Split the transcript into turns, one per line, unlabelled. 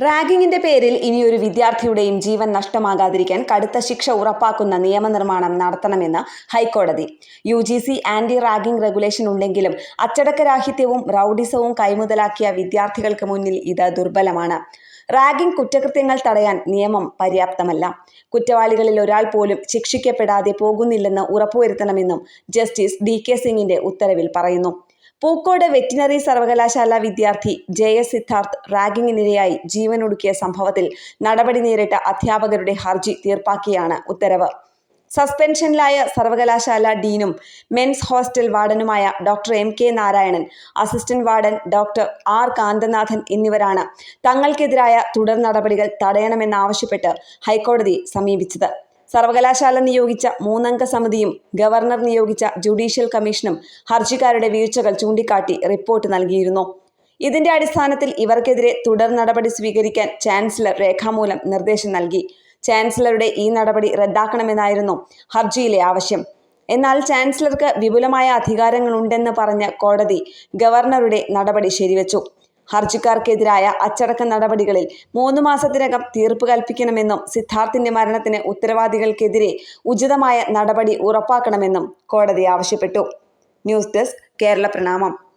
റാഗിങ്ങിന്റെ പേരിൽ ഇനിയൊരു വിദ്യാർത്ഥിയുടെയും ജീവൻ നഷ്ടമാകാതിരിക്കാൻ കടുത്ത ശിക്ഷ ഉറപ്പാക്കുന്ന നിയമനിർമ്മാണം നടത്തണമെന്ന് ഹൈക്കോടതി. U G C anti ragging regulation ഉണ്ടെങ്കിലും അച്ചടക്കരാഹിത്യവും റൌഡിസവും കൈമുതലാക്കിയ വിദ്യാർത്ഥികൾക്ക് മുന്നിൽ ഇത് ദുർബലമാണ്. റാഗിംഗ് കുറ്റകൃത്യങ്ങൾ തടയാൻ നിയമം പര്യാപ്തമല്ല. കുറ്റവാളികളിൽ ഒരാൾ പോലും ശിക്ഷിക്കപ്പെടാതെ പോകുന്നില്ലെന്ന് ഉറപ്പുവരുത്തണമെന്നും ജസ്റ്റിസ് ഡി കെ സിംഗിന്റെ ഉത്തരവിൽ പറയുന്നു. പൂക്കോട് വെറ്റിനറി സർവകലാശാല വിദ്യാർത്ഥി ജെ എസ് സിദ്ധാർത്ഥ് റാഗിങ്ങിനിരയായി ജീവനൊടുക്കിയ സംഭവത്തിൽ നടപടി നേരിട്ട അധ്യാപകരുടെ ഹർജി തീർപ്പാക്കിയാണ് ഉത്തരവ്. സസ്പെൻഷനിലായ സർവകലാശാല ഡീനും men's hostel വാർഡനുമായ doctor M K Narayanan assistant warden doctor R Kanthanathan എന്നിവരാണ് തങ്ങൾക്കെതിരായ തുടർ നടപടികൾ തടയണമെന്നാവശ്യപ്പെട്ട് ഹൈക്കോടതി സമീപിച്ചത്. സർവകലാശാല നിയോഗിച്ച മൂന്നംഗ സമിതിയും ഗവർണർ നിയോഗിച്ച ജുഡീഷ്യൽ കമ്മീഷനും ഹർജിക്കാരുടെ വീഴ്ചകൾ ചൂണ്ടിക്കാട്ടി റിപ്പോർട്ട് നൽകിയിരുന്നു. ഇതിന്റെ അടിസ്ഥാനത്തിൽ ഇവർക്കെതിരെ തുടർ നടപടി സ്വീകരിക്കാൻ ചാൻസലർ രേഖാമൂലം നിർദ്ദേശം നൽകി. ചാൻസലറുടെ ഈ നടപടി റദ്ദാക്കണമെന്നായിരുന്നു ഹർജിയിലെ ആവശ്യം. എന്നാൽ ചാൻസലർക്ക് വിപുലമായ അധികാരങ്ങളുണ്ടെന്ന് പറഞ്ഞ കോടതി ഗവർണറുടെ നടപടി ശരിവച്ചു. ഹർജിക്കാർക്കെതിരായ അച്ചടക്ക നടപടികളിൽ മൂന്ന് മാസത്തിനകം തീർപ്പ് കൽപ്പിക്കണമെന്നും സിദ്ധാർത്ഥിന്റെ മരണത്തിന് ഉത്തരവാദികൾക്കെതിരെ ഉചിതമായ നടപടി ഉറപ്പാക്കണമെന്നും കോടതി ആവശ്യപ്പെട്ടു. ന്യൂസ് ഡെസ്ക് കേരള പ്രണാമം.